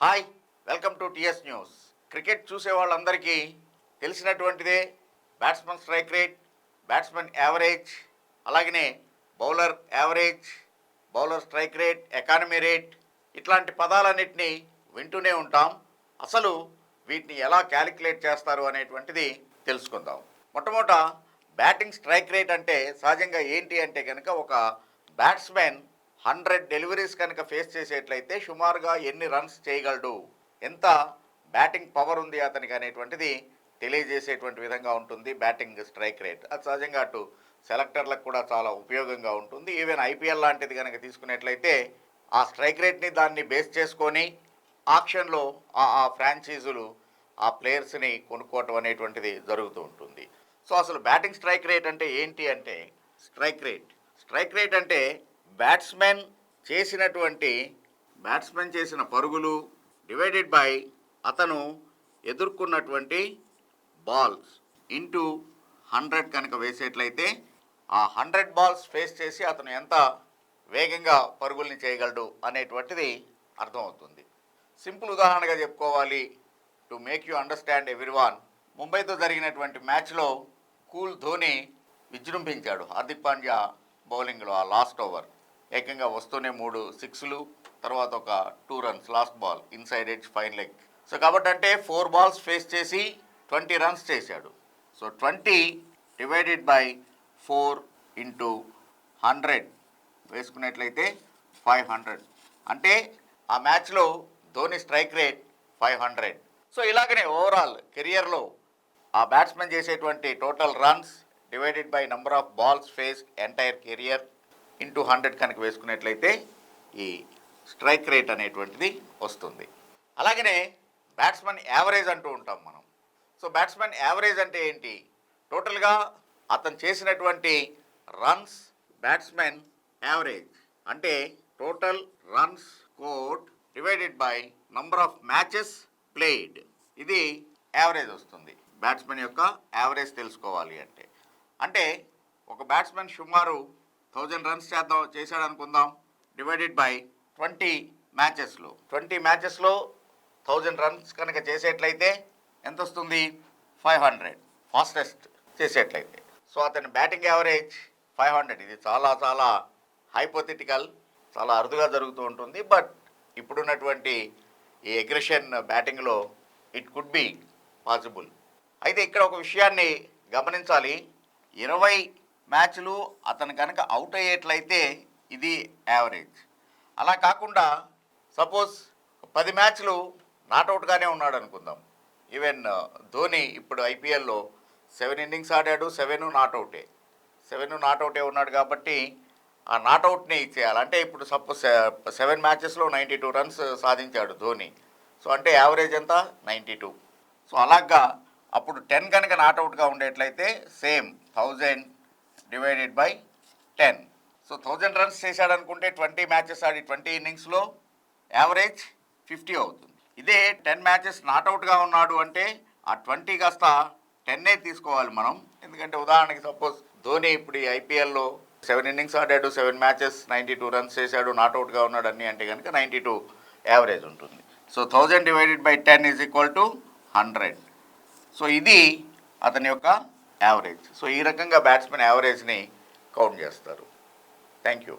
Hi welcome to TS news. Cricket చూసే వాళ్ళందరికీ తెలిసినటువంటిదే batsmen strike rate batsmen average అలాగనే bowler average bowler strike rate economy rate ఇట్లాంటి పదాలన్నింటినీ వింటూనే ఉంటాం. అసలు వీటిని ఎలా క్యాలిక్యులేట్ చేస్తారు అనేటువంటిది తెలుసుకుందాం. మొట్టమొదట బ్యాటింగ్ స్ట్రైక్ రేట్ అంటే సహజంగా ఏంటి అంటే కనుక ఒక బ్యాట్స్మెన్ హండ్రెడ్ డెలివరీస్ కనుక ఫేస్ చేసేట్లయితే సుమారుగా ఎన్ని రన్స్ చేయగలడు? ఎంత బ్యాటింగ్ పవర్ ఉంది అతనికి అనేటువంటిది తెలియజేసేటువంటి విధంగా ఉంటుంది బ్యాటింగ్ స్ట్రైక్ రేట్. అది సహజంగా అటు సెలెక్టర్లకు కూడా చాలా ఉపయోగంగా ఉంటుంది. ఈవెన్ ఐపీఎల్ లాంటిది కనుక తీసుకున్నట్లయితే ఆ స్ట్రైక్ రేట్ని దాన్ని బేస్ చేసుకొని ఆక్షన్లో ఆ ఆ ఫ్రాంచైజులు ఆ ప్లేయర్స్ని కొనుక్కోవటం అనేటువంటిది జరుగుతూ ఉంటుంది. సో అసలు బ్యాటింగ్ స్ట్రైక్ రేట్ అంటే ఏంటి అంటే స్ట్రైక్ రేట్. స్ట్రైక్ రేట్ అంటే బ్యాట్స్మెన్ చేసినటువంటి బ్యాట్స్మెన్ చేసిన పరుగులు డివైడెడ్ బై అతను ఎదుర్కొన్నటువంటి బాల్స్. ఇంటూ హండ్రెడ్ కనుక వేసేట్లయితే ఆ హండ్రెడ్ బాల్స్ ఫేస్ చేసి అతను ఎంత వేగంగా పరుగుల్ని చేయగలడు అనేటువంటిది అర్థమవుతుంది. సింపుల్ ఉదాహరణగా చెప్పుకోవాలి. To make you understand everyone ముంబైతో జరిగినటువంటి మ్యాచ్లో కూల్ ధోని విజృంభించాడు. హార్దిక్ పాండ్యా బౌలింగ్లో ఆ లాస్ట్ ఓవర్. ఏకంగా వస్తూనే మూడు సిక్స్లు తర్వాత ఒక two runs last ball inside edge fine leg so కాబట్టి అంటే ఫోర్ బాల్స్ ఫేస్ చేసి ట్వంటీ రన్స్ చేశాడు. So twenty divided by four into hundred వేసుకున్నట్లయితే ఫైవ్ హండ్రెడ్ అంటే ఆ మ్యాచ్లో Dhoni strike rate five hundred so ఇలాగనే ఓవరాల్ కెరియర్లో ఆ బ్యాట్స్మెన్ చేసేటువంటి total runs divided by number of balls face entire career into hundred కనుక వేసుకున్నట్లయితే ఈ స్ట్రైక్ రేట్ అనేటువంటిది వస్తుంది. అలాగనే బ్యాట్స్మెన్ యావరేజ్ అంటూ ఉంటాం మనం. సో బ్యాట్స్మెన్ యావరేజ్ అంటే ఏంటి? టోటల్గా అతను చేసినటువంటి రన్స్ బ్యాట్స్మెన్ యావరేజ్. అంటే total runs coat divided by number of matches played. ఇది యావరేజ్ వస్తుంది. బ్యాట్స్మెన్ యొక్క యావరేజ్ తెలుసుకోవాలి అంటే. అంటే ఒక బ్యాట్స్మెన్ సుమారు థౌజండ్ రన్స్ చేద్దాం చేశాడు అనుకుందాం. డివైడెడ్ బై ట్వంటీ మ్యాచెస్లో ట్వంటీ మ్యాచెస్లో థౌజండ్ రన్స్ కనుక చేసేట్లయితే ఎంత వస్తుంది? ఫైవ్ హండ్రెడ్ ఫాస్టెస్ట్ చేసేట్లయితే. సో అతని బ్యాటింగ్ యావరేజ్ ఫైవ్ హండ్రెడ్ ఇది చాలా చాలా హైపోథెటికల్ చాలా అరుదుగా జరుగుతూ ఉంటుంది. బట్ ఇప్పుడున్నటువంటి ఈ అగ్రెషన్ బ్యాటింగ్లో ఇట్ కుడ్ బి పాసిబుల్ అయితే ఇక్కడ ఒక విషయాన్ని గమనించాలి. ఇరవై మ్యాచ్లు అతను కనుక అవుట్ అయ్యేట్లయితే ఇది యావరేజ్. అలా కాకుండా సపోజ్ పది మ్యాచ్లు నాట్అవుట్గానే ఉన్నాడు అనుకుందాం ఈవెన్ uh, ధోని ఇప్పుడు ఐపీఎల్లో సెవెన్ ఇన్నింగ్స్ ఆడాడు సెవెన్ నాట్అవుటే సెవెన్ నాట్అవుటే ఉన్నాడు కాబట్టి ఆ నాట్అవుట్ని ఇచ్చేయాలి. అంటే ఇప్పుడు సపోజ్ uh, సెవెన్ మ్యాచెస్లో నైంటీ టూ రన్స్ సాధించాడు ధోని. సో అంటే యావరేజ్ ఎంత? Ninety two. సో అలాగా అప్పుడు టెన్ కనుక నాట్అవుట్గా ఉండేట్లయితే same thousand divided by ten so thousand runs చేశాడు అనుకుంటే ట్వంటీ మ్యాచెస్ ఆడి ట్వంటీ ఇన్నింగ్స్లో యావరేజ్ ఫిఫ్టీ అవుతుంది. ఇదే టెన్ మ్యాచెస్ నాట్అవుట్గా ఉన్నాడు అంటే ఆ ట్వంటీ కాస్త టెన్నే తీసుకోవాలి మనం. ఎందుకంటే ఉదాహరణకి సపోజ్ ధోని ఇప్పుడు ఈ ఐపీఎల్లో సెవెన్ ఇన్నింగ్స్ ఆడాడు seven matches ninety two runs చేశాడు నాట్అవుట్గా ఉన్నాడు అన్ని అంటే కనుక నైంటీ టూ యావరేజ్ ఉంటుంది. So thousand divided by ten is equal to hundred so ఇది అతని యొక్క యావరేజ్ సో ఈ రకంగా బ్యాట్స్మెన్ యావరేజ్ని కౌంట్ చేస్తారు. Thank you